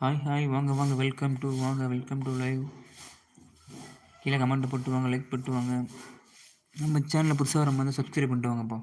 Hi hi வாங்க வாங்க welcome to வாங்க வெல்கம் டு லைவ் கீழே கமெண்ட் போட்டு வாங்க லைக் போட்டு வாங்க. நம்ம சேனலில் புதுசாக வர மாதிரி சப்ஸ்கிரைப் பண்ணிட்டு வாங்கப்பா.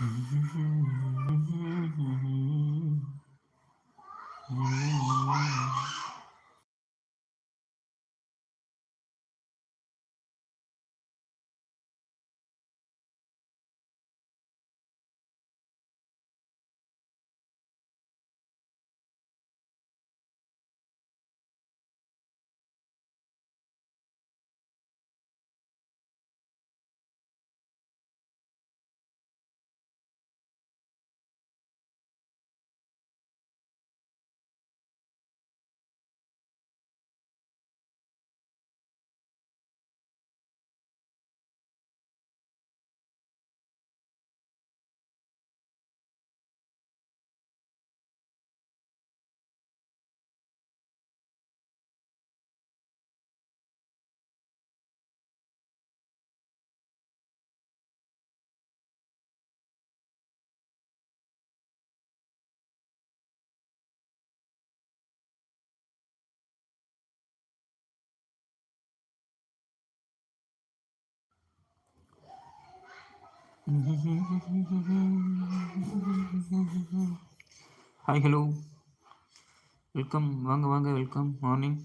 Mm-hmm. ஹாய் ஹலோ வெல்கம் வாங்க வாங்க. வெல்கம் மார்னிங்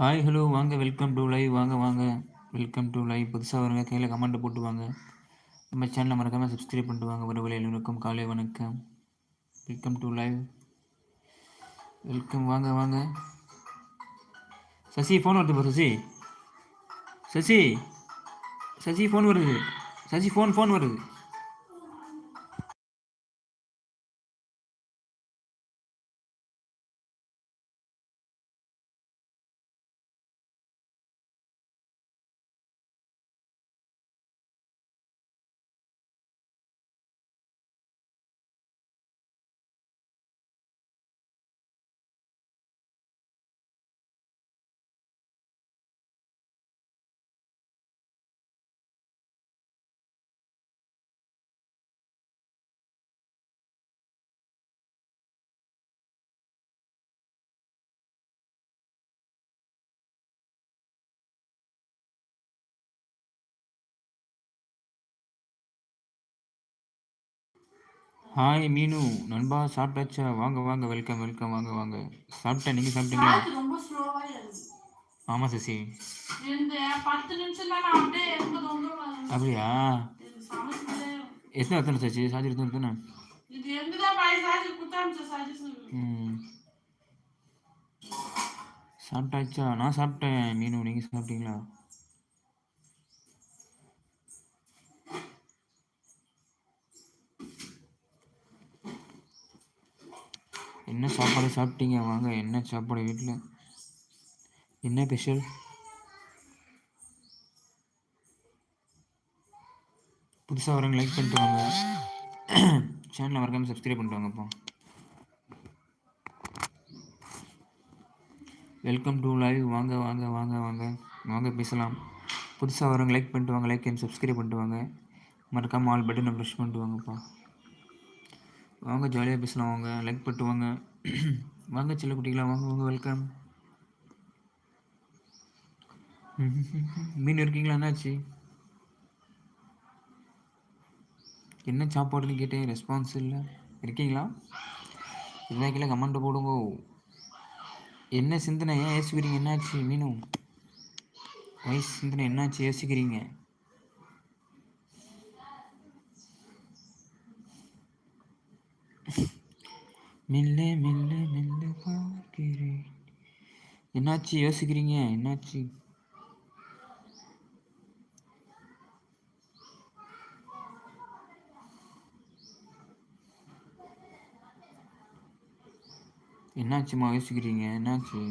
ஹாய் ஹலோ வாங்க வெல்கம் டு லைவ் வாங்க வாங்க வெல்கம் டு லைவ் புதுசாக வருங்க கையில் கமெண்ட் போட்டு வாங்க. நம்ம சேனலை மறக்காமல் சப்ஸ்கிரைப் பண்ணிட்டு வாங்க. ஒரு எல்லோருக்கும் காலை வணக்கம். வெல்கம் டு லைவ் வெல்கம் வாங்க வாங்க. சசி ஃபோன் வருது பா சசி. சசி. சசி ஃபோன் வருது. சசி ஃபோன் ஃபோன் வருது. ஹாய் மீனு நண்பா சாப்பிட்டாச்சா? வாங்க வாங்க வெல்கம் வெல்கம் வாங்க வாங்க. சாப்பிட்டேன். நீங்கள் சாப்பிட்டீங்களா? ரொம்ப ஸ்லோவா இருக்கு ஆமாம் சசி. இந்த பத்து நிமிஷம் தான் நான் அப்படியே எத்தனை எத்தனை சச்சி சார்ஜ் எத்தனை எத்தனை சாப்பிட்டாச்சா? நான் சாப்பிட்டேன் மீனு. நீங்கள் சாப்பிட்டீங்களா? என்ன சாப்பாடு சாப்பிட்டீங்க? வாங்க என்ன சாப்பாடு வீட்டில் என்ன ஸ்பெஷல் புதுசாக வரவங்க லைக் பண்ணிட்டு வாங்க. சேனலை மறக்காமல் சப்ஸ்கிரைப் பண்ணிட்டு வாங்கப்பா. வெல்கம் டு லைவ் வாங்க வாங்க வாங்க வாங்க. வாங்க பேசலாம். புதுசாக வரவங்க லைக் பண்ணிட்டு வாங்க. லைக் அண்ட் சப்ஸ்கிரைப் பண்ணிட்டு வாங்க. மறக்காமல் ஆல் பட்டனை ப்ரெஷ் பண்ணிட்டு வாங்கப்பா. வாங்க ஜாலியாக பேசலாம் வாங்க. லைக் பண்ணிட்டு வாங்க. வாங்க சின்ன குட்டிகளா வாங்க வாங்க வெல்கம் மீன் இருக்கீங்களா என்னாச்சு? என்ன சாப்பாடுன்னு கேட்டேன் ரெஸ்பான்ஸ் இல்லை. இருக்கீங்களா? இருந்தா கீழே கமெண்ட் போடுங்க. என்ன சிந்தனை? ஏன் யோசிக்கிறீங்க என்னாச்சு மீனும் வயசு சிந்தனை? என்னாச்சு? யோசிக்கிறீங்க மெல்ல மெல்ல மெல்ல பார்க்கிறேன். என்னாச்சு யோசிக்கிறீங்க? என்னாச்சு? என்னாச்சுமா யோசிக்கிறீங்க? என்னாச்சு?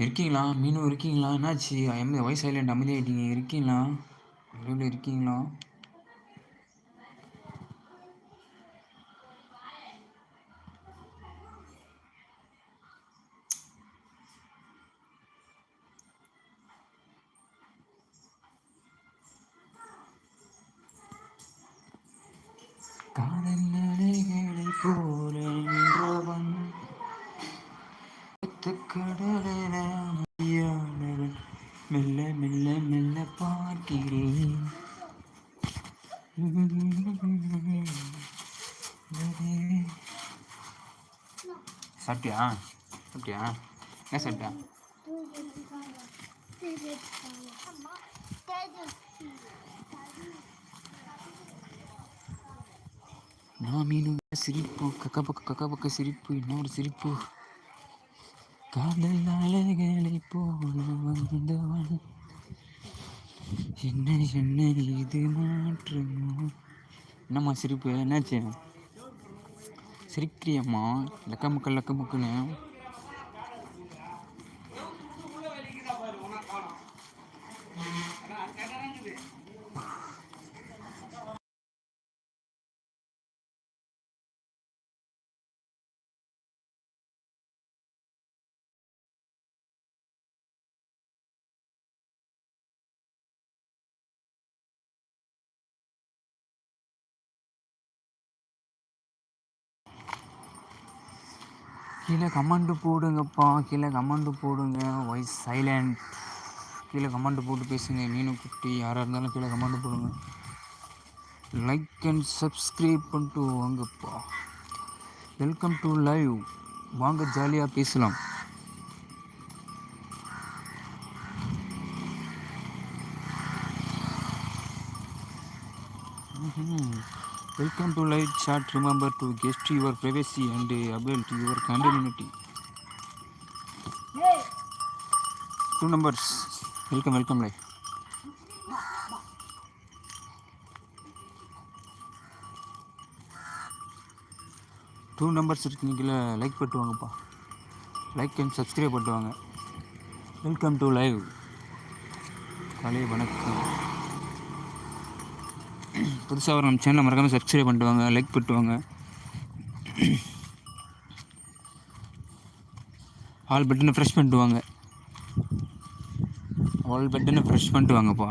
இருக்கீங்களா? மீனும் இருக்கீங்களா? என்னாச்சு? எம்ம வாய்ஸ் சைலண்ட் அமைதியாயிட்டீங்க. இருக்கீங்களா? நடுவில் இருக்கீங்களா? காதல் நடைகளை போ மெல்ல மெல்ல மெல்ல பார்க்கிறேன். சாப்பிட்டியா? சாப்பிட்டியா? என்ன சாப்பிட்டியா நான் மீனும் சிரிப்பு கக்க பக்க கக்க பக்க சிரிப்பு இன்னொரு சிரிப்பு. காதல் அழகலை போல வந்தவன் என்ன என்ன இது மாற்றமோ? என்னம்மா சிரிப்பு? என்னாச்சு? சிரிக்கிறியம்மா? லக்க லக்கமுக்குன்னு. கீழே கமெண்ட் போடுங்கப்பா. கீழே கமெண்ட் போடுங்க. வாய்ஸ் சைலண்ட் கீழே கமெண்ட் போட்டு பேசுங்க. மீனு குட்டி யாராக இருந்தாலும் கீழே கமெண்ட் போடுங்க. லைக் அண்ட் சப்ஸ்கிரைப் பண்ணிட்டு வாங்கப்பா. வெல்கம் டு லைவ் வாங்க ஜாலியாக பேசலாம். Welcome to light chat remember to guest your privacy and able your continuity two numbers welcome welcome live two numbers இருக்கீங்கள like பண்ணிட்டு வாங்கப்பா. லைக் அண்ட் சப்ஸ்கிரைப் பண்ணிட்டு வாங்க. வெல்கம் டு லைவ் காலை வணக்கம். புதுசாக வர நம்ம சேனலை மறக்காமல் சப்ஸ்கிரைப் பண்ணிட்டு வாங்க லைக் பண்ணிட்டு வாங்க. ஆல் பட்டனை ஃப்ரெஷ் பண்ணிட்டு வாங்க. ஆல் பட்டனை ஃப்ரெஷ் பண்ணிட்டு வாங்கப்பா.